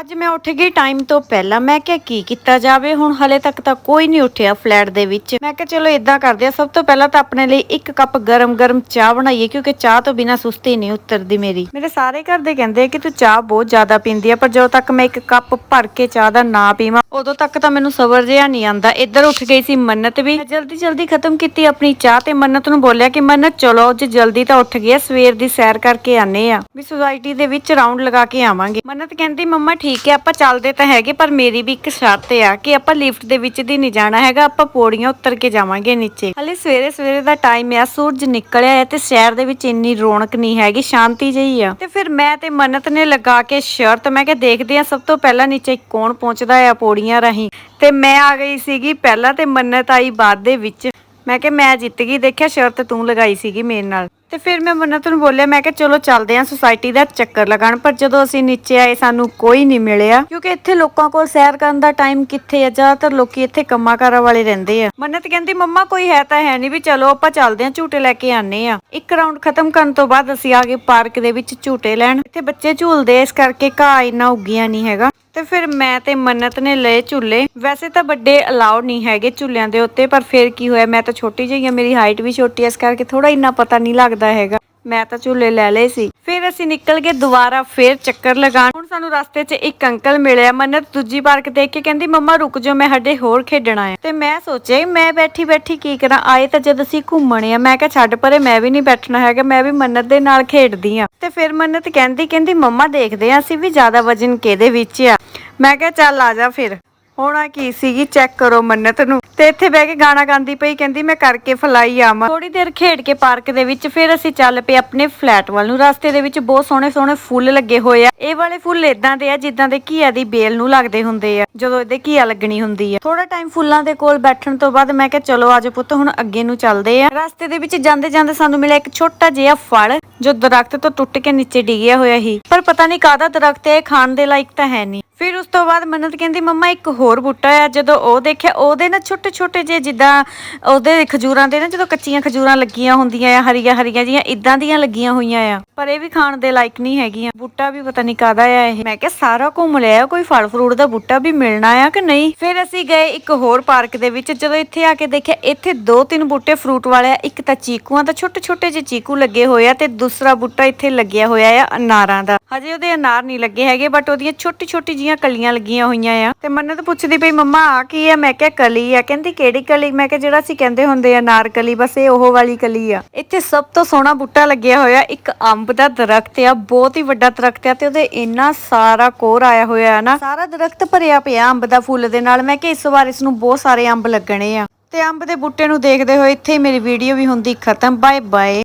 ਅੱਜ ਮੈਂ ਉੱਠ ਗਈ ਟਾਈਮ ਤੋਂ ਪਹਿਲਾਂ। ਮੈਂ ਕਿਹਾ, ਕੀ ਕੀਤਾ ਜਾਵੇ? ਹੁਣ ਹਲੇ ਤੱਕ ਤਾਂ ਕੋਈ ਨਹੀਂ ਉੱਠਿਆ ਫਲੈਟ ਦੇ ਵਿੱਚ। ਮੈਂ ਕਿਹਾ, ਚਲੋ ਇਦਾਂ ਕਰਦੇ ਆ। ਸਭ ਤੋਂ ਪਹਿਲਾਂ ਤਾਂ ਆਪਣੇ ਲਈ ਇੱਕ ਕੱਪ ਗਰਮ-ਗਰਮ ਚਾਹ ਬਣਾਈਏ, ਕਿਉਂਕਿ ਚਾਹ ਤੋਂ ਬਿਨਾ ਸੁਸਤੀ ਨਹੀਂ ਉਤਰਦੀ ਮੇਰੀ। ਮੇਰੇ ਸਾਰੇ ਘਰ ਦੇ ਕਹਿੰਦੇ ਕਿ ਤੂੰ ਚਾਹ ਬਹੁਤ ਜ਼ਿਆਦਾ ਪੀਂਦੀ ਆ, ਪਰ ਜਦੋਂ ਤੱਕ ਮੈਂ ਇੱਕ ਕੱਪ ਭਰ ਕੇ ਚਾਹ ਦਾ ਨਾ ਪੀਵਾਂ, ਉਦੋਂ ਤੱਕ ਤਾਂ ਮੈਨੂੰ ਸਬਰ ਜਿਹਾ ਨਹੀਂ ਆਂਦਾ ਇੱਧਰ ਉੱਠ ਗਈ ਸੀ ਮੰਨਤ ਵੀ। ਜਲਦੀ ਜਲਦੀ ਖਤਮ ਕੀਤੀ ਆਪਣੀ ਚਾਹ ਤੇ ਮੰਨਤ ਨੂੰ ਬੋਲਿਆ ਕਿ, ਮੰਨਤ, ਚਲੋ ਅੱਜ ਜਲਦੀ ਤਾਂ ਉੱਠ ਗਿਆ ਸਵੇਰ ਦੀ ਸੈਰ ਕਰਕੇ ਆਨੇ ਆ। ਵੀ ਸੁਸਾਇਟੀ ਦੇ ਵਿੱਚ ਰਾਉਂਡ ਲਗਾ ਕੇ ਆਵਾਂਗੇ। ਮੰਨਤ ਕਹਿੰਦੀ, ਮੰਮਾ ਠੀਕ ਹੈ, ਆਪਾਂ ਚੱਲਦੇ ਤਾਂ ਹੈਗੇ, ਪਰ ਮੇਰੀ ਵੀ ਇੱਕ ਸ਼ਰਤ ਆ ਕਿ ਆਪਾਂ ਲਿਫਟ ਦੇ ਵਿੱਚ ਦੀ ਨਹੀਂ ਜਾਣਾ ਹੈਗਾ, ਆਪਾਂ ਪੌੜੀਆਂ ਉੱਤਰ ਕੇ ਜਾਵਾਂਗੇ ਨੀਚੇ। ਹਲੇ ਸਵੇਰੇ ਸਵੇਰੇ ਦਾ ਟਾਈਮ ਆ, ਸੂਰਜ ਨਿਕਲਿਆ ਹੈ ਤੇ ਸ਼ਹਿਰ ਦੇ ਵਿੱਚ ਇੰਨੀ ਰੌਣਕ ਨਹੀਂ ਹੈਗੀ, ਸ਼ਾਂਤੀ ਜਿਹੀ ਆ। ਤੇ ਫਿਰ ਮੈਂ ਤੇ ਮੰਨਤ ਨੇ ਲਗਾ ਕੇ ਸ਼ਰਤ, ਮੈਂ ਕਿਹਾ ਦੇਖਦੇ ਆ ਸਭ ਤੋਂ ਪਹਿਲਾਂ ਨੀਚੇ ਕੌਣ ਪਹੁੰਚਦਾ ਆ ਪੌੜੀਆਂ ਰਾਹੀਂ। ਤੇ ਮੈਂ ਆ ਗਈ ਸੀਗੀ ਪਹਿਲਾਂ ਤੇ ਮੰਨਤ ਆਈ ਬਾਅਦ ਦੇ ਵਿੱਚ। ਮੈਂ ਕਿਹਾ ਮੈਂ ਜਿੱਤ ਗਈ, ਦੇਖਿਆ ਸ਼ਰਤ ਤੂੰ ਲਗਾਈ ਸੀਗੀ ਮੇਰੇ ਨਾਲ। ਤੇ ਫਿਰ ਮੈਂ ਮੰਨਤ ਨੂੰ ਬੋਲਿਆ, ਮੈਂ ਕਿਹਾ, ਚਲੋ, ਚੱਲਦੇ ਆਂ ਸੁਸਾਇਟੀ ਦਾ ਚੱਕਰ ਲਗਾਉਣ। ਪਰ ਜਦੋਂ ਅਸੀਂ ਨੀਚੇ ਆਏ, ਸਾਨੂੰ ਕੋਈ ਨਹੀਂ ਮਿਲਿਆ, ਕਿਉਂਕਿ ਇੱਥੇ ਲੋਕਾਂ ਕੋਲ ਸੈਰ ਕਰਨ ਦਾ ਟਾਈਮ ਕਿੱਥੇ ਆ? ਜ਼ਿਆਦਾਤਰ ਲੋਕੀ ਇੱਥੇ ਕੰਮਾਂ ਕਾਰਾਂ ਵਾਲੇ ਰਹਿੰਦੇ ਆ। ਮੰਨਤ ਕਹਿੰਦੀ, ਮੰਮਾ, ਕੋਈ ਹੈ ਤਾਂ ਹੈ ਨਹੀਂ ਵੀ ਚਲੋ, ਆਪਾਂ ਚੱਲਦੇ ਆਂ ਝੂਟੇ ਲੈ ਕੇ ਆਨੇ ਆ ਇੱਕ ਰਾਉਂਡ ਖਤਮ ਕਰਨ ਤੋਂ ਬਾਅਦ ਅਸੀਂ ਆ ਗਏ ਪਾਰਕ ਦੇ ਵਿੱਚ ਝੂਟੇ ਲੈਣ। ਇੱਥੇ ਬੱਚੇ ਝੂਲਦੇ ਇਸ ਕਰਕੇ ਘਾਹ ਇੰਨਾ ਉੱਗੀਆਂ ਨਹੀਂ ਹੈਗਾ। ਤੇ ਫਿਰ ਮੈਂ ਤੇ ਮੰਨਤ ਨੇ ਲਏ ਝੂਲੇ। ਵੈਸੇ ਤਾਂ ਵੱਡੇ ਅਲਾਉ ਨਹੀਂ ਹੈਗੇ ਝੂਲਿਆਂ ਦੇ ਉੱਤੇ, ਪਰ ਫਿਰ ਕੀ ਹੋਇਆ? ਮੈਂ ਤਾਂ ਛੋਟੀ ਜਿਹੀ ਆ ਮੇਰੀ ਹਾਈਟ ਵੀ ਛੋਟੀ ਐ ਇਸ ਕਰਕੇ ਥੋੜਾ ਇੰਨਾ ਪਤਾ ਨਹੀਂ ਲੱਗਦਾ ਹੈਗਾ। ਮੈਂ ਤਾਂ ਝੂਲੇ ਲੈ ਲਏ ਸੀ। ਫਿਰ ਅਸੀਂ ਨਿਕਲ ਕੇ ਦੁਬਾਰਾ, ਫੇਰ ਚੱਕਰ ਲਗਾਉਣ। ਹੁਣ ਸਾਨੂੰ ਰਸਤੇ 'ਚ ਇੱਕ ਅੰਕਲ ਮਿਲਿਆ, ਮੰਨਤ ਦੂਜੀ ਪਾਰਕ ਦੇਖ ਕੇ ਕਹਿੰਦੀ, ਮੰਮਾ, ਰੁਕ ਜਾਓ, ਮੈਂ ਹੱਡੇ ਹੋਰ ਖੇਡਣਾ ਹੈ ਤੇ ਮੈਂ ਸੋਚਿਆ ਮੈਂ ਬੈਠੀ ਬੈਠੀ ਕੀ ਕਰਾਂ? ਆਏ ਤਾਂ ਜਦ ਅਸੀਂ ਘੁੰਮਣੇ ਆ, ਮੈਂ ਕਿਹਾ, ਛੱਡ ਪਰੇ, ਮੈਂ ਵੀ ਨਹੀਂ ਬੈਠਣਾ ਹੈਗਾ, ਮੈਂ ਵੀ ਮੰਨਤ ਦੇ ਨਾਲ ਖੇਡਦੀ ਆ। ਤੇ ਫਿਰ ਮੰਨਤ ਕਹਿੰਦੀ ਕਹਿੰਦੀ, ਮੰਮਾ, ਦੇਖਦੇ ਆ, ਅਸੀਂ ਵੀ ਜ਼ਿਆਦਾ ਵਜਨ ਕਿਹਦੇ ਵਿੱਚ ਆ? ਮੈਂ ਕਿਹਾ, ਚੱਲ ਆ ਜਾ ਫਿਰ। ਹੋਣਾ ਕੀ ਸੀਗੀ? ਚੈੱਕ ਕਰੋ ਮੰਨਤ ਨੂੰ। ਤੇ ਇੱਥੇ ਬਹਿ ਕੇ ਗਾਣਾ ਗਾਉਂਦੀ ਪਈ, ਕਹਿੰਦੀ, ਮੈਂ ਕਰਕੇ ਫਲਾਈ ਆਵਾਂ। ਥੋੜੀ ਦੇਰ ਖੇਡ ਕੇ ਪਾਰਕ ਦੇ ਵਿੱਚ ਫਿਰ ਅਸੀਂ ਚੱਲ ਪਏ ਆਪਣੇ ਫਲੈਟ ਵੱਲ ਨੂੰ। ਰਸਤੇ ਦੇ ਵਿੱਚ ਬਹੁਤ ਸੋਹਣੇ ਸੋਹਣੇ ਫੁੱਲ ਲੱਗੇ ਹੋਏ ਆ। ਇਹ ਵਾਲੇ ਫੁੱਲ ਇਦਾਂ ਦੇ ਆ ਜਿੱਦਾਂ ਦੇ ਘੀਆ ਦੀ ਬੇਲ ਨੂੰ ਲੱਗਦੇ ਹੁੰਦੇ ਆ, ਜਦੋਂ ਇਹਦੇ ਘੀਆ ਲੱਗਣੀ ਹੁੰਦੀ ਆ। ਥੋੜਾ ਟਾਈਮ ਫੁੱਲਾਂ ਦੇ ਕੋਲ ਬੈਠਣ ਤੋਂ ਬਾਅਦ ਮੈਂ ਕਿਹਾ, ਚਲੋ ਆਜੋ ਪੁੱਤ, ਹੁਣ ਅੱਗੇ ਨੂੰ ਚੱਲਦੇ ਆ। ਰਸਤੇ ਦੇ ਵਿੱਚ ਜਾਂਦੇ ਜਾਂਦੇ ਸਾਨੂੰ ਮਿਲਿਆ ਇੱਕ ਛੋਟਾ ਜਿਹਾ ਫਲ, ਜੋ ਦਰਖਤ ਤੋਂ ਟੁੱਟ ਕੇ ਨੀਚੇ ਡਿੱਗਿਆ ਹੋਇਆ ਸੀ। ਪਰ ਪਤਾ ਨਹੀਂ ਕਾਹਦਾ ਦਰਖਤ ਹੈ, ਇਹ ਖਾਣ ਦੇ ਲਾਇਕ ਤਾਂ ਹੈ ਨਹੀਂ। ਫਿਰ ਉਸ ਤੋਂ ਬਾਅਦ ਮੰਨਤ ਕਹਿੰਦੀ, ਮੰਮਾ, ਇੱਕ ਹੋਰ ਬੂਟਾ ਆ, ਜਦੋਂ ਉਹ ਦੇਖਿਆ, ਉਹਦੇ ਨਾ ਛੋਟੇ ਛੋਟੇ ਜੇ ਜਿੱਦਾਂ ਉਹਦੇ ਖਜੂਰਾਂ ਦੇ ਨਾ, ਜਦੋਂ ਕੱਚੀਆਂ ਖਜੂਰਾਂ ਲੱਗੀਆਂ ਹੁੰਦੀਆਂ ਆ, ਹਰੀਆਂ ਹਰੀਆਂ ਜੀਆਂ ਇਦਾਂ ਦੀਆਂ ਲੱਗੀਆਂ ਹੋਈਆਂ ਆ। ਪਰ ਇਹ ਵੀ ਖਾਣ ਦੇ ਲਾਇਕ ਨਹੀਂ ਹੈਗੀਆਂ। ਬੂਟਾ ਵੀ ਪਤਾ ਨਹੀਂ ਕਾਹਦਾ ਆ ਇਹ। ਮੈਂ ਕਿਹਾ, ਸਾਰਾ ਘੁੰਮ ਲਿਆ, ਕੋਈ ਫਲ ਫਰੂਟ ਦਾ ਬੂਟਾ ਵੀ ਮਿਲਣਾ ਆ ਕਿ ਨਹੀਂ? ਫਿਰ ਅਸੀਂ ਗਏ ਇੱਕ ਹੋਰ ਪਾਰਕ ਦੇ ਵਿੱਚ, ਜਦੋਂ ਇੱਥੇ ਆ ਕੇ ਦੇਖਿਆ, ਇੱਥੇ ਦੋ ਤਿੰਨ ਬੂਟੇ ਫਰੂਟ ਵਾਲੇ ਆ, ਇੱਕ ਤਾਂ ਚੀਕੂਆਂ ਦਾ, ਛੋਟੇ ਛੋਟੇ ਜਿਹੇ ਚੀਕੂ ਲੱਗੇ ਹੋਏ ਆ ਤੇ ਦੂਸਰਾ ਬੂਟਾ ਇੱਥੇ ਲੱਗਿਆ ਹੋਇਆ ਆ, ਅਨਾਰਾਂ ਦਾ। ਹਜੇ ਉਹਦੇ ਅਨਾਰ ਨਹੀਂ ਲੱਗੇ ਹੈਗੇ ਬਟ ਉਹਦੀਆਂ ਛੋਟੀ ਛੋਟੀ ਜੀਆਂ ਕਲੀਆਂ ਲੱਗੀਆਂ ਹੋਈਆਂ ਆ। ਤੇ ਮੰਨਤ ਪੁੱਛਦੀ ਪਈ, ਮੰਮਾ ਆ ਕੀ ਆ? ਮੈਂ ਕਿਹਾ, ਕਲੀ ਆ। ਕਹਿੰਦੀ, ਕਿਹੜੀ ਕਲੀ? ਮੈਂ ਕਿਹਾ, ਜਿਹੜਾ ਅਸੀਂ ਕਹਿੰਦੇ ਹੁੰਦੇ ਆ, ਨਾਰ ਕਲੀ, ਬਸ ਇਹ ਉਹ ਵਾਲੀ ਕਲੀ ਆ। ਇੱਥੇ ਸਭ ਤੋਂ ਸੋਹਣਾ ਬੂਟਾ ਲੱਗਿਆ ਹੋਇਆ, ਇੱਕ ਅੰਬ ਦਾ ਦਰਖਤ ਆ, ਬਹੁਤ ਹੀ ਵੱਡਾ ਦਰਖਤ ਆ ਤੇ ਉਹਦੇ ਇੰਨਾ ਸਾਰਾ ਕੋਰ ਆਇਆ ਹੋਇਆ ਆ ਨਾ, ਸਾਰਾ ਦਰਖਤ ਭਰਿਆ ਪਿਆ ਅੰਬ ਦਾ ਫੁੱਲ ਦੇ ਨਾਲ। ਮੈਂ ਕਿਹਾ, ਇਸ ਵਾਰ ਇਸ ਨੂੰ ਬਹੁਤ ਸਾਰੇ ਅੰਬ ਲੱਗਣੇ ਆ। ਤੇ ਅੰਬ ਦੇ ਬੂਟੇ ਨੂੰ ਦੇਖਦੇ ਹੋਏ ਇੱਥੇ ਹੀ ਮੇਰੀ ਵੀਡੀਓ ਵੀ ਹੁੰਦੀ ਖਤਮ। Bye bye